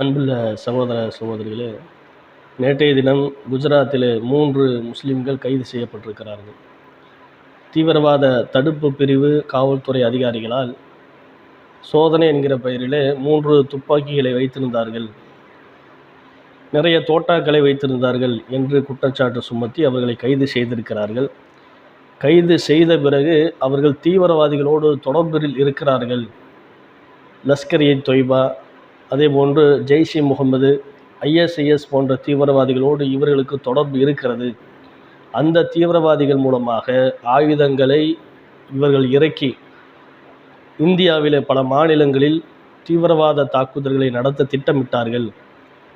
அன்புள்ள சகோதர சகோதரிகளே நேற்றைய தினம் குஜராத்தில் மூன்று முஸ்லிம்கள் கைது செய்யப்பட்டிருக்கிறார்கள். தீவிரவாத தடுப்பு பிரிவு காவல்துறை அதிகாரிகளால் சோதனை என்கிற பெயரிலே மூன்று துப்பாக்கிகளை வைத்திருந்தார்கள். நிறைய தோட்டாக்களை வைத்திருந்தார்கள் என்று குற்றச்சாட்டு சுமத்தி அவர்களை கைது செய்திருக்கிறார்கள். கைது செய்த பிறகு அவர்கள் தீவிரவாதிகளோடு தொடர்பில் இருக்கிறார்கள். லஷ்கர் இ தொய்பா அதே போன்று ஜெய்ஷ் இ முகமது ஐஎஸ்ஐஎஸ் போன்ற தீவிரவாதிகளோடு இவர்களுக்கு தொடர்பு இருக்கிறது. அந்த தீவிரவாதிகள் மூலமாக ஆயுதங்களை இவர்கள் இறக்கி இந்தியாவிலே பல மாநிலங்களில் தீவிரவாத தாக்குதல்களை நடத்த திட்டமிட்டார்கள்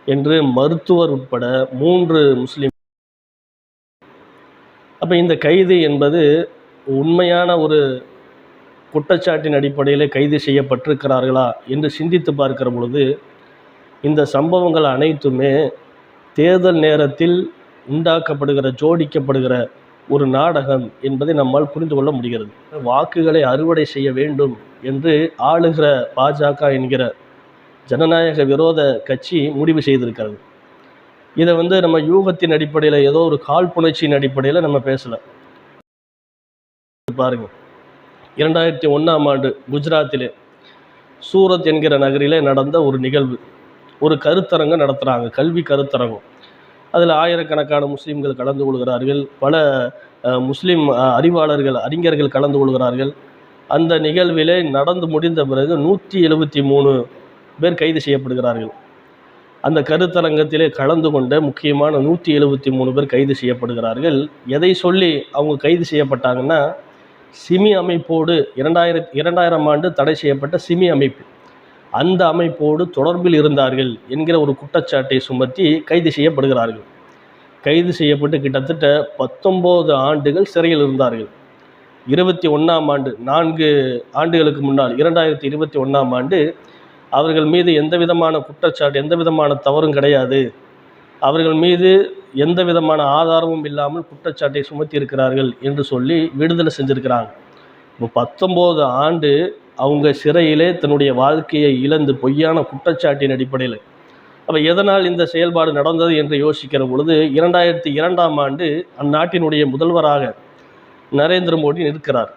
என்று மருத்துவர் உட்பட மூன்று முஸ்லிம் அப்போ இந்த கைது என்பது உண்மையான ஒரு குற்றச்சாட்டின் அடிப்படையில் கைது செய்யப்பட்டிருக்கிறார்களா என்று சிந்தித்து பார்க்கிற பொழுது இந்த சம்பவங்கள் அனைத்துமே தேர்தல் நேரத்தில் உண்டாக்கப்படுகிற ஜோடிக்கப்படுகிற ஒரு நாடகம் என்பதை நம்மால் புரிந்து கொள்ள முடிகிறது. வாக்குகளை அறுவடை செய்ய வேண்டும் என்று ஆளுகிற பாஜக என்கிற ஜனநாயக விரோத கட்சி முடிவு செய்திருக்கிறது. இதை வந்து நம்ம யூகத்தின் அடிப்படையில் ஏதோ ஒரு காழ்ப்புணர்ச்சியின் அடிப்படையில் நம்ம பேசலை. பாருங்கள் இரண்டாயிரத்தி ஒன்றாம் ஆண்டு குஜராத்திலே சூரத் என்கிற நகரிலே நடந்த ஒரு நிகழ்வு. ஒரு கருத்தரங்கம் நடத்துகிறாங்க கல்வி கருத்தரங்கம். அதில் ஆயிரக்கணக்கான முஸ்லீம்கள் கலந்து கொள்கிறார்கள். பல முஸ்லீம் அறிவாளர்கள் அறிஞர்கள் கலந்து கொள்கிறார்கள். அந்த நிகழ்விலே நடந்து முடிந்த பிறகு நூற்றி எழுபத்தி மூணு பேர் கைது செய்யப்படுகிறார்கள். அந்த கருத்தரங்கத்திலே கலந்து கொண்ட முக்கியமான நூற்றி எழுபத்தி மூணு பேர் கைது செய்யப்படுகிறார்கள். எதை சொல்லி அவங்க கைது செய்யப்பட்டாங்கன்னா சிமி அமைப்போடு இரண்டாயிரத்தி இரண்டாயிரம் ஆண்டு தடை செய்யப்பட்ட சிமி அமைப்பு. அந்த அமைப்போடு தொடர்பில் இருந்தார்கள் என்கிற ஒரு குற்றச்சாட்டை சுமத்தி கைது செய்யப்படுகிறார்கள். கைது செய்யப்பட்டு கிட்டத்தட்ட பத்தொம்போது ஆண்டுகள் சிறையில் இருந்தார்கள். இருபத்தி ஒன்றாம் ஆண்டு நான்கு ஆண்டுகளுக்கு முன்னால் இரண்டாயிரத்தி இருபத்தி ஒன்றாம் ஆண்டு அவர்கள் மீது எந்த விதமான குற்றச்சாட்டு எந்த விதமான தவறும் கிடையாது. அவர்கள் மீது எந்த விதமான ஆதாரமும் இல்லாமல் குற்றச்சாட்டை சுமத்தி இருக்கிறார்கள் என்று சொல்லி விடுதலை செஞ்சுருக்கிறாங்க. இப்போ பத்தொம்போது ஆண்டு அவங்க சிறையிலே தன்னுடைய வாழ்க்கையை இழந்து பொய்யான குற்றச்சாட்டின் அடிப்படையில். அப்போ எதனால் இந்த செயல்பாடு நடந்தது என்று யோசிக்கிற பொழுது இரண்டாயிரத்தி இரண்டாம் ஆண்டு அந்நாட்டினுடைய முதல்வராக நரேந்திர மோடி நிற்கிறார்.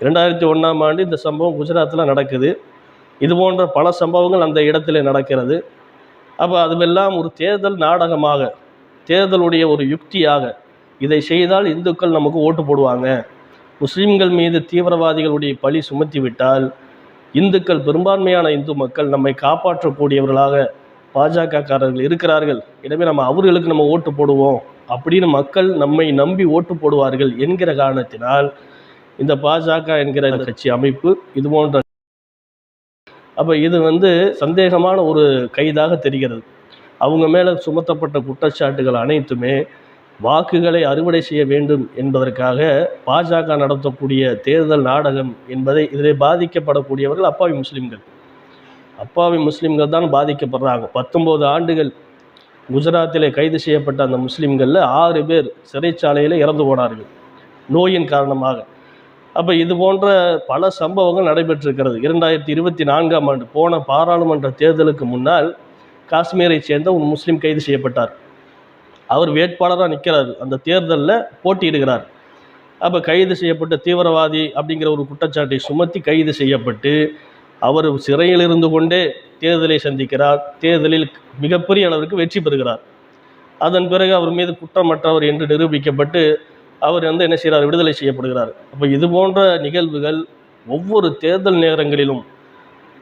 இரண்டாயிரத்தி ஒன்றாம் ஆண்டு இந்த சம்பவம் குஜராத்தில் நடக்குது. இது போன்ற பல சம்பவங்கள் அந்த இடத்துல நடக்கிறது. அப்போ அதுவெல்லாம் ஒரு தேர்தல் நாடகமாக தேர்தலுடைய ஒரு யுக்தியாக இதை செய்தால் இந்துக்கள் நமக்கு ஓட்டு போடுவாங்க. முஸ்லீம்கள் மீது தீவிரவாதிகளுடைய பழி சுமத்தி விட்டால் இந்துக்கள் பெரும்பான்மையான இந்து மக்கள் நம்மை காப்பாற்றக்கூடியவர்களாக பாஜகக்காரர்கள் இருக்கிறார்கள். எனவே நம்ம அவர்களுக்கு நம்ம ஓட்டு போடுவோம் அப்படின்னு மக்கள் நம்மை நம்பி ஓட்டு போடுவார்கள் என்கிற காரணத்தினால் இந்த பாஜக என்கிற கட்சி அமைப்பு இது போன்ற அப்போ இது வந்து சந்தேகமான ஒரு கைதாக தெரிகிறது. அவங்க மேலே சுமத்தப்பட்ட குற்றச்சாட்டுகள் அனைத்துமே வாக்குகளை அறுவடை செய்ய வேண்டும் என்பதற்காக பாஜக நடத்தக்கூடிய தேர்தல் நாடகம் என்பதை இதில் பாதிக்கப்படக்கூடியவர்கள் அப்பாவி முஸ்லீம்கள். அப்பாவி முஸ்லீம்கள் தான் பாதிக்கப்படுறாங்க. பத்தொம்போது ஆண்டுகள் குஜராத்திலே கைது செய்யப்பட்ட அந்த முஸ்லீம்களில் ஆறு பேர் சிறைச்சாலையில் இறந்து போனார்கள். நோயின் காரணமாக. அப்போ இது போன்ற பல சம்பவங்கள் நடைபெற்றிருக்கிறது. இரண்டாயிரத்தி இருபத்தி நான்காம் ஆண்டு போன பாராளுமன்ற தேர்தலுக்கு முன்னால் காஷ்மீரை சேர்ந்த ஒரு முஸ்லீம் கைது செய்யப்பட்டார். அவர் வேட்பாளராக நிற்கிறார் அந்த தேர்தலில் போட்டியிடுகிறார். அப்போ கைது செய்யப்பட்ட தீவிரவாதி அப்படிங்கிற ஒரு குற்றச்சாட்டை சுமத்தி கைது செய்யப்பட்டு அவர் சிறையில் இருந்து கொண்டே தேர்தலை சந்திக்கிறார். தேர்தலில் மிகப்பெரிய அளவிற்கு வெற்றி பெறுகிறார். அதன் பிறகு அவர் மீது குற்றமற்றவர் என்று நிரூபிக்கப்பட்டு அவர் வந்து என்ன செய்கிறார் விடுதலை செய்யப்படுகிறார். அப்போ இது போன்ற நிகழ்வுகள் ஒவ்வொரு தேர்தல் நேரங்களிலும்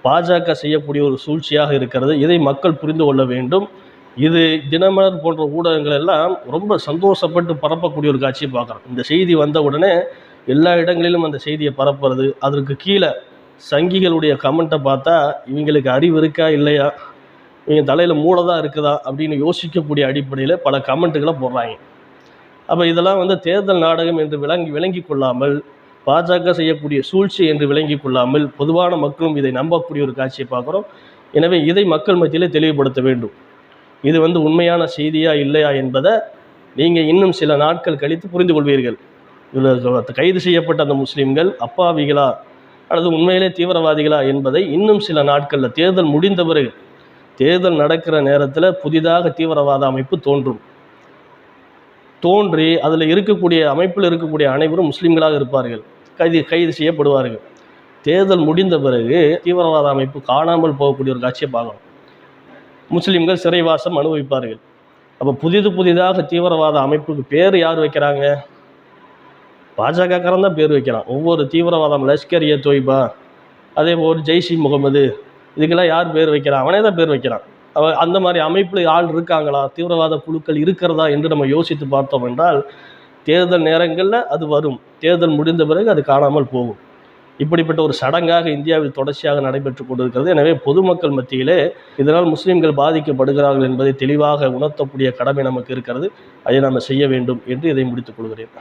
பாஜக செய்யக்கூடிய ஒரு சூழ்ச்சியாக இருக்கிறது. இதை மக்கள் புரிந்து கொள்ள வேண்டும். இது தினமலர் போன்ற ஊடகங்கள் எல்லாம் ரொம்ப சந்தோஷப்பட்டு பரப்பக்கூடிய ஒரு காட்சியை பார்க்குறோம். இந்த செய்தி வந்த உடனே எல்லா இடங்களிலும் அந்த செய்தியை பரப்புறது அதற்கு கீழே சங்கிகளுடைய கமெண்ட்டை பார்த்தா இவங்களுக்கு அறிவு இருக்கா இல்லையா? இவங்க தலையில் மூளை தான் இருக்குதா? அப்படின்னு யோசிக்கக்கூடிய அடிப்படையில் பல கமெண்ட்டுகளை போடுறாங்க. அப்போ இதெல்லாம் வந்து தேர்தல் நாடகம் என்று விளங்கி விளங்கி கொள்ளாமல் பாஜக செய்யக்கூடிய சூழ்ச்சி என்று விளங்கி கொள்ளாமல் பொதுவான மக்களும் இதை நம்பக்கூடிய ஒரு காட்சியை பார்க்குறோம். எனவே இதை மக்கள் மத்தியிலே தெளிவுபடுத்த வேண்டும். இது வந்து உண்மையான செய்தியா இல்லையா என்பதை நீங்கள் இன்னும் சில நாட்கள் கழித்து புரிந்து கொள்வீர்கள். இதில் கைது செய்யப்பட்ட அந்த முஸ்லீம்கள் அப்பாவிகளா அல்லது உண்மையிலே தீவிரவாதிகளா என்பதை இன்னும் சில நாட்களில் தேர்தல் முடிந்த பிறகு தேர்தல் நடக்கிற நேரத்தில் புதிதாக தீவிரவாத அமைப்பு தோன்றும். தோன்றி அதில் இருக்கக்கூடிய அமைப்பில் இருக்கக்கூடிய அனைவரும் முஸ்லீம்களாக இருப்பார்கள். கைது கைது செய்யப்படுவார்கள். தேர்தல் முடிந்த பிறகு தீவிரவாத அமைப்பு காணாமல் போகக்கூடிய ஒரு காட்சியை பார்க்கணும். முஸ்லீம்கள் சிறைவாசம் அனுபவிப்பார்கள். அப்போ புதிது புதிதாக தீவிரவாத அமைப்புக்கு பேர் யார் வைக்கிறாங்க? பாஜகக்காரன் தான் பேர் வைக்கிறான். ஒவ்வொரு தீவிரவாதம் லஷ்கர் ஏ தொய்பா அதே போல் ஜெய்ஷி முகமது இதுக்கெல்லாம் யார் பேர் வைக்கிறான்? அவனே தான் பேர் வைக்கிறான். அந்த மாதிரி அமைப்பில் ஆள் இருக்காங்களா? தீவிரவாத குழுக்கள் இருக்கிறதா என்று நம்ம யோசித்து பார்த்தோம் என்றால் தேர்தல் நேரங்களில் அது வரும். தேர்தல் முடிந்த பிறகு அது காணாமல் போகும். இப்படிப்பட்ட ஒரு சடங்காக இந்தியாவில் தொடர்ச்சியாக நடைபெற்று கொண்டிருக்கிறது. எனவே பொதுமக்கள் மத்தியிலே இதனால் முஸ்லீம்கள் பாதிக்கப்படுகிறார்கள் என்பதை தெளிவாக உணர்த்தக்கூடிய கடமை நமக்கு இருக்கிறது. அதை நாம் செய்ய வேண்டும் என்று இதை முடித்துக் கொள்கிறேன்.